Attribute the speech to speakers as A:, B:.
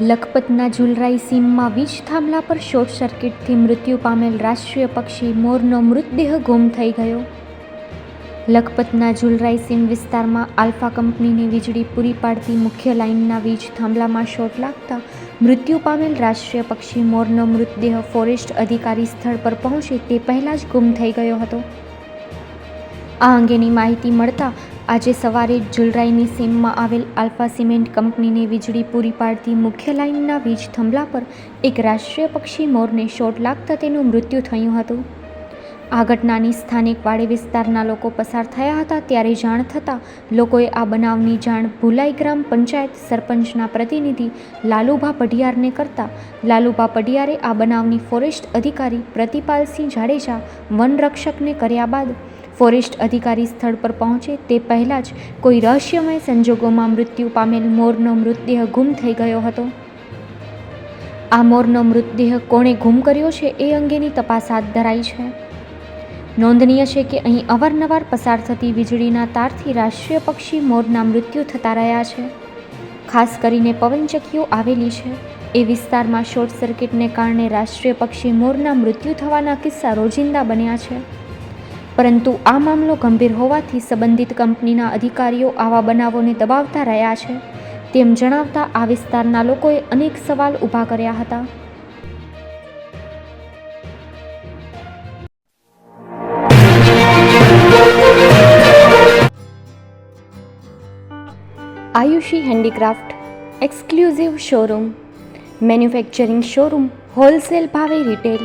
A: લખપતના ઝુલરાઈ સીમમાં વીજ થાંભલા પર શોર્ટ સર્કિટથી મૃત્યુ પામેલ રાષ્ટ્રીય પક્ષી મોરનો મૃતદેહ ગુમ થઈ ગયો. લખપતના ઝુલરાઈ સીમ વિસ્તારમાં આલ્ફા કંપનીની વીજળી પૂરી પાડતી મુખ્ય લાઇનના વીજ થાંભલામાં શોર્ટ લાગતા મૃત્યુ પામેલ રાષ્ટ્રીય પક્ષી મોરનો મૃતદેહ ફોરેસ્ટ અધિકારી સ્થળ પર પહોંચે તે પહેલાં જ ગુમ થઈ ગયો હતો. આ અંગેની માહિતી મળતા આજે સવારે જુલરાઈની સીમમાં આવેલ આલ્ફા સિમેન્ટ કંપનીને વીજળી પૂરી પાડતી મુખ્ય લાઇનના વીજ થંભલા પર એક રાષ્ટ્રીય પક્ષી મોરને શોટ લાગતા તેનું મૃત્યુ થયું હતું. આ ઘટનાની સ્થાનિક વાડી વિસ્તારના લોકો પસાર થયા હતા ત્યારે જાણ થતાં લોકોએ આ બનાવની જાણ ભુલાઈ ગ્રામ પંચાયત સરપંચના પ્રતિનિધિ લાલુભા પઢિયારને કરતા લાલુભા પઢિયારે આ બનાવની ફોરેસ્ટ અધિકારી પ્રતિપાલસિંહ જાડેજા વનરક્ષકને કર્યા બાદ ફોરેસ્ટ અધિકારી સ્થળ પર પહોંચે તે પહેલાં જ કોઈ રહસ્યમય સંજોગોમાં મૃત્યુ પામેલ મોરનો મૃતદેહ ગુમ થઈ ગયો હતો. આ મોરનો મૃતદેહ કોણે ગુમ કર્યો છે એ અંગેની તપાસ હાથ ધરાઈ છે. નોંધનીય છે કે અહીં અવારનવાર પસાર થતી વીજળીના તારથી રાષ્ટ્રીય પક્ષી મોરના મૃત્યુ થતા રહ્યા છે. ખાસ કરીને પવનચક્કીઓ આવેલી છે. એ વિસ્તારમાં શોર્ટ સર્કિટને કારણે રાષ્ટ્રીય પક્ષી મોરના મૃત્યુ થવાના કિસ્સા રોજિંદા બન્યા છે. પરંતુ આ મામલો ગંભીર હોવાથી સંબંધિત કંપનીના અધિકારીઓ આવા બનાવોને દબાવતા રહ્યા છે. તેમ જણાવતા આ વિસ્તારના લોકોએ અનેક સવાલ ઊભા કર્યા હતા. Ayushi handicraft exclusive showroom, manufacturing showroom, wholesale ભાવે રિટેલ